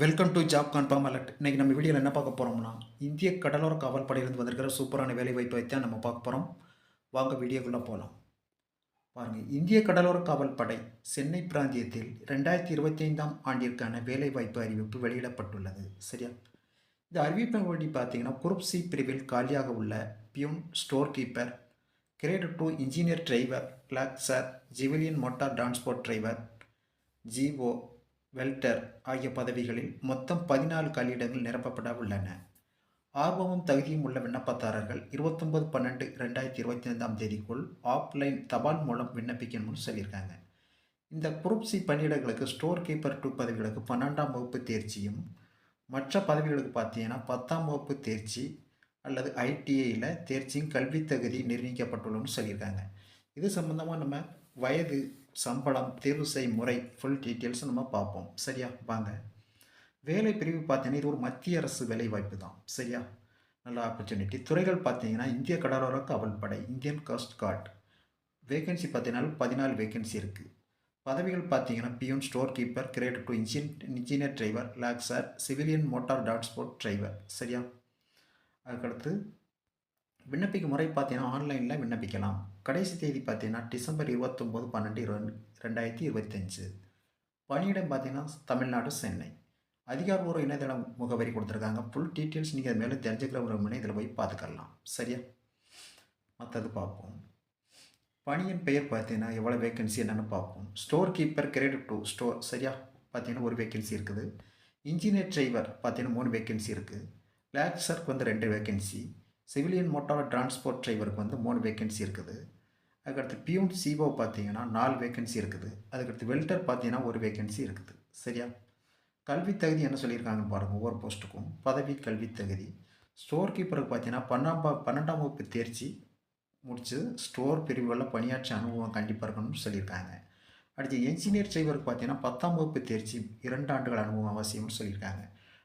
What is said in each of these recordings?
Welcome to job confirm alert இன்றைக்கி நம்ம வீடியோவில் என்ன பார்க்க போகிறோம்னா இந்திய கடலோர காவல்படையிலிருந்து வந்திருக்கிற சூப்பரான வேலை வாய்ப்பை தான் நம்ம பார்க்க போகிறோம் வாங்க வீடியோக்குள்ளே போகலாம் பாருங்கள் இந்திய கடலோர காவல்படை சென்னை பிராந்தியத்தில் ரெண்டாயிரத்தி இருபத்தி ஐந்தாம் ஆண்டிற்கான வேலைவாய்ப்பு அறிவிப்பு வெளியிடப்பட்டுள்ளது. சரியா? இந்த அறிவிப்பின் வழி பார்த்தீங்கன்னா குரூப் சி பிரிவில் காலியாக உள்ள peon store keeper grade two engineer driver கிளாக்ஸர் civilian motor transport driver ஜிஓ வெல்டர் ஆகிய பதவிகளில் மொத்தம் பதினாலு காலியிடங்கள் நிரப்பப்பட உள்ளன. ஆர்வமும் தகுதியும் உள்ள விண்ணப்பதாரர்கள் இருபத்தொம்பது பன்னெண்டு ரெண்டாயிரத்தி இருபத்தி ஐந்தாம் தேதிக்குள் ஆஃப்லைன் தபால் மூலம் விண்ணப்பிக்கணும்னு சொல்லியிருக்காங்க இந்த குரூப் சி பணியிடங்களுக்கு ஸ்டோர் கீப்பர் டூ பதவிகளுக்கு பன்னெண்டாம் வகுப்பு தேர்ச்சியும் மற்ற பதவிகளுக்கு பார்த்தீங்கன்னா பத்தாம் வகுப்பு தேர்ச்சி அல்லது ஐடிஐயில் தேர்ச்சியும் கல்வி தகுதி நிர்ணயிக்கப்பட்டுள்ளன்னு சொல்லியிருக்காங்க. இது சம்மந்தமாக நம்ம வயது சம்பளம் தேர்வு செய்யும் முறை ஃபுல் டீட்டெயில்ஸ் நம்ம பார்ப்போம். சரியா? வாங்க. வேலை பிரிவு பார்த்தீங்கன்னா இது ஒரு மத்திய அரசு வேலை வாய்ப்பு தான். சரியா? நல்ல ஆப்பர்ச்சுனிட்டி துறைகள் பார்த்தீங்கன்னா இந்திய கடலோர காவல்படை இந்தியன் கோஸ்ட் கார்ட் வேகன்சி பார்த்தீங்கன்னா பதினாலு வேகன்சி இருக்குது பதவிகள் பார்த்தீங்கன்னா peon store keeper grade two engine engineer driver lascar civilian motor transport driver சரியா? அதுக்கடுத்து விண்ணப்பிக்கும் முறை பார்த்தீங்கன்னா ஆன்லைனில் விண்ணப்பிக்கலாம். கடைசி தேதி பார்த்தீங்கன்னா டிசம்பர் இருபத்தொம்போது பன்னெண்டு இருபது ரெண்டாயிரத்தி இருபத்தஞ்சு பணியிடம் பார்த்தீங்கன்னா தமிழ்நாடு சென்னை. அதிகாரபூர்வ இணையதள முகவரி கொடுத்துருக்காங்க. ஃபுல் டீட்டெயில்ஸ் நீங்கள் அது மேலே தெரிஞ்சுக்கிற ஒரு இதில் போய் பார்த்துக்கலாம். சரியா? மற்றது பார்ப்போம். பணியின் பெயர் பார்த்தீங்கன்னா எவ்வளோ வேகன்சி என்னென்னு பார்ப்போம். Store keeper grade two store சரியா? பார்த்தீங்கன்னா ஒரு வேகன்சி இருக்குது. இன்ஜினியர் டிரைவர் பார்த்தீங்கன்னா மூணு வேகன்சி இருக்குது லேக்ஸருக்கு வந்து ரெண்டு வேகன்சி சிவிலியன் மோட்டார் டிரான்ஸ்போர்ட் டிரைவருக்கு வந்து மூணு வேகன்சி இருக்குது. அதுக்கடுத்து பியூன் சிஓ பார்த்தீங்கன்னா நாலு வேகன்சி இருக்குது. அதுக்கடுத்து வெல்டர் பார்த்தீங்கன்னா ஒரு வேகன்சி இருக்குது. சரியா? கல்வி தகுதி என்ன சொல்லியிருக்காங்கன்னு பாருங்கள் ஒவ்வொரு போஸ்ட்டுக்கும் பதவி கல்வி தகுதி. ஸ்டோர் கீப்பருக்கு பார்த்தீங்கன்னா பன்னெண்டாம் பன்னெண்டாம் வகுப்பு தேர்ச்சி முடித்து ஸ்டோர் பிரிவுகளில் பணியாற்ற அனுபவம் கண்டிப்பாக இருக்கணும்னு சொல்லியிருக்காங்க. அடுத்து என்ஜினியர் டிரைவருக்கு பார்த்தீங்கன்னா பத்தாம் வகுப்பு தேர்ச்சி இரண்டு ஆண்டுகள் அனுபவம் அவசியம்னு சொல்லியிருக்காங்க.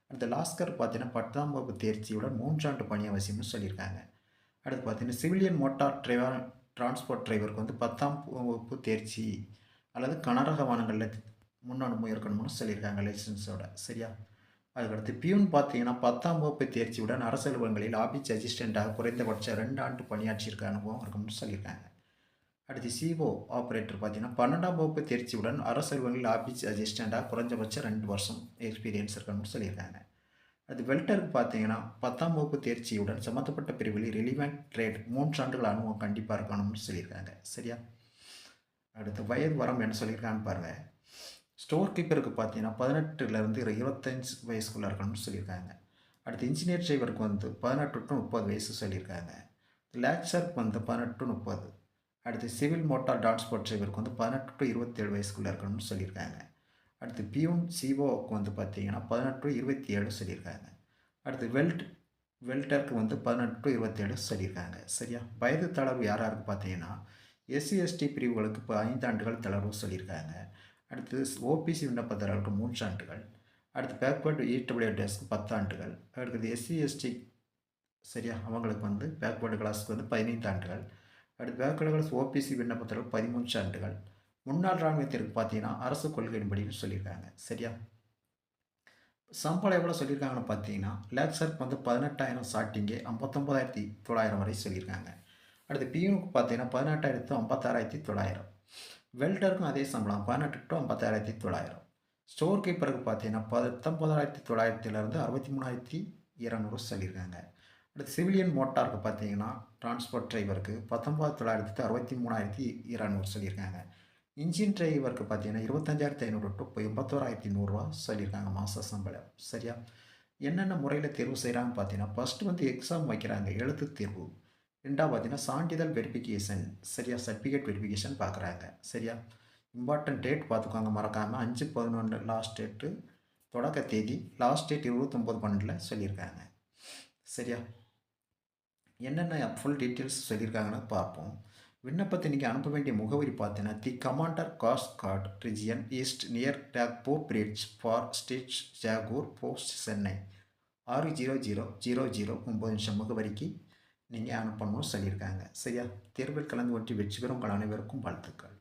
அடுத்து லாஸ்கர் பார்த்தீங்கன்னா பத்தாம் வகுப்பு தேர்ச்சியுடன் மூன்றாண்டு பணி அவசியம்னு சொல்லியிருக்காங்க. அடுத்து பார்த்தீங்கன்னா சிவிலியன் மோட்டார் டிரைவர் டிரான்ஸ்போர்ட் டிரைவருக்கு வந்து பத்தாம் வகுப்பு தேர்ச்சி அல்லது கனரக வாகனங்களில் முன்னாடி இருக்கணும்னு சொல்லியிருக்காங்க லைசன்ஸோட சரியா? அதுக்கடுத்து பியூன் பார்த்தீங்கன்னா பத்தாம் வகுப்பு தேர்ச்சியுடன் அரசு அலுவலகங்களில் ஆபீஸ் அசிஸ்டண்ட்டாக குறைந்தபட்சம் ரெண்டு ஆண்டு பணியாற்றியிருக்க அனுபவம் இருக்கணும்னு சொல்லியிருக்காங்க. அடுத்து சிஓ ஆப்ரேட்டர் பார்த்தீங்கன்னா பன்னெண்டாம் வகுப்பு தேர்ச்சியுடன் அரசு அலுவலகங்களில் ஆபீஸ் அசிஸ்டண்ட்டாக குறைஞ்சபட்சம் ரெண்டு வருஷம் எக்ஸ்பீரியன்ஸ் இருக்கணும்னு சொல்லியிருக்காங்க. அது வெல்டருக்கு பார்த்தீங்கன்னா பத்தாம் வகுப்பு தேர்ச்சியுடன் சம்மந்தப்பட்ட பிரிவில் ரிலிவெண்ட் ட்ரேட் மூன்று ஆண்டுகள் அனுபவம் கண்டிப்பாக இருக்கணும்னு சொல்லியிருக்காங்க. சரியா? அடுத்து வயது வரம் என்ன சொல்லியிருக்கான்னு பாருங்கள் ஸ்டோர் கீப்பருக்கு பார்த்தீங்கன்னா பதினெட்டுலேருந்து இருபத்தஞ்சு வயசுக்குள்ளே இருக்கணும்னு சொல்லியிருக்காங்க. அடுத்து இன்ஜினியர் டிரைவருக்கு வந்து பதினெட்டு டு முப்பது வயசு சொல்லியிருக்காங்க. லேக்சருக்கு வந்து பதினெட்டு டு முப்பது. அடுத்து சிவில் மோட்டார் டிரான்ஸ்போர்ட் டிரைவருக்கு வந்து பதினெட்டு டு இருபத்தேழு வயசுக்குள்ளே இருக்கணும்னு சொல்லியிருக்காங்க. அடுத்து பியூன் சிஓக்கு வந்து பார்த்தீங்கன்னா பதினெட்டு டு இருபத்தி ஏழு சொல்லியிருக்காங்க. அடுத்து வெல்ட் வெல்டருக்கு வந்து பதினெட்டு டு இருபத்தேழு சொல்லியிருக்காங்க. சரியா? வயது தளர்வு யார் யாருக்கு பார்த்தீங்கன்னா எஸ்சி எஸ்டி பிரிவுகளுக்கு இப்போ ஐந்து ஆண்டுகள் தளர்வு சொல்லியிருக்காங்க. அடுத்து ஓபிசி விண்ணப்பதாரர்களுக்கு மூன்று ஆண்டுகள். அடுத்து பேக்வேர்டு இடபிள்யூ டேஸ்க்கு பத்தாண்டுகள் அடுத்தது எஸ்சி எஸ்டி சரியா? அவங்களுக்கு வந்து பேக்வேர்டு கிளாஸ்க்கு வந்து பதினைந்து ஆண்டுகள். அடுத்து பேக்வேர்டு ஓபிசி விண்ணப்பதாரர்கள் பதிமூன்று ஆண்டுகள். முன்னாள் இராணுவத்திற்கு பார்த்தீங்கன்னா அரசு கொள்கையின்படின்னு சொல்லியிருக்காங்க. சரியா? சம்பளம் எவ்வளோ சொல்லியிருக்காங்கன்னு பார்த்தீங்கன்னா லேக்ஸருக்கு வந்து பதினெட்டாயிரம் ஸ்டார்டிங்கே ஐம்பத்தொம்பதாயிரத்தி தொள்ளாயிரம் வரை சொல்லியிருக்காங்க. அடுத்து பியூனுக்கு பார்த்தீங்கன்னா பதினெட்டாயிரத்து ஐம்பத்தாறாயிரத்தி தொள்ளாயிரம். வெல்டருக்கும் அதே சம்பளம் பதினெட்டு டு ஐம்பத்தாயிரத்தி தொள்ளாயிரம். ஸ்டோர் கீப்பருக்கு பார்த்தீங்கன்னா பத்தொம்பதாயிரத்தி தொள்ளாயிரத்திலேருந்து அறுபத்தி மூணாயிரத்தி இரநூறு சொல்லியிருக்காங்க. அடுத்து சிவிலியன் மோட்டாருக்கு பார்த்தீங்கன்னா டிரான்ஸ்போர்ட் டிரைவருக்கு பத்தொம்பது தொள்ளாயிரத்தி அறுபத்தி மூணாயிரத்தி இரநூறு சொல்லியிருக்காங்க. இன்ஜின் டிரைவருக்கு பார்த்தீங்கன்னா இருபத்தஞ்சாயிரத்தி ஐநூறு டு எண்பத்தோராயிரத்தி நூறுரூவா சொல்லியிருக்காங்க மாத சம்பளம். சரியா? என்னென்ன முறையில் தேர்வு செய்கிறாங்க பார்த்தீங்கன்னா ஃபஸ்ட்டு வந்து எக்ஸாம் வைக்கிறாங்க எழுத்து தேர்வு. ரெண்டாவது பார்த்தீங்கன்னா சான்றிதழ் வெரிஃபிகேஷன் சரியா? சர்டிஃபிகேட் வெரிஃபிகேஷன் பார்க்குறாங்க. சரியா? இம்பார்ட்டன்ட் டேட் பார்த்துக்கோங்க மறக்காமல் அஞ்சு பதினொன்று லாஸ்ட் டேட்டு தொடக்க தேதி லாஸ்ட் டேட் இருபத்தொம்போது பன்னெண்டில் சொல்லியிருக்காங்க. சரியா? என்னென்ன ஃபுல் டீட்டெயில்ஸ் சொல்லியிருக்காங்கன்னு பார்ப்போம். விண்ணப்பத்தை நீங்கள் அனுப்ப வேண்டிய முகவரி பார்த்தீங்கன்னா the commander coast guard region east near டாக்போ bridge fort state ஜாகூர் போஸ்ட் சென்னை ஆறு ஜீரோ ஜீரோ ஜீரோ ஜீரோ ஒம்பது நிமிஷம் முகவரிக்கு நீங்கள் அனுப்பணும்னு சொல்லியிருக்காங்க. சரியா? தேர்வில் கலந்து கொண்டு வெற்றி பெறும் உங்கள் அனைவருக்கும் வாழ்த்துக்கள்.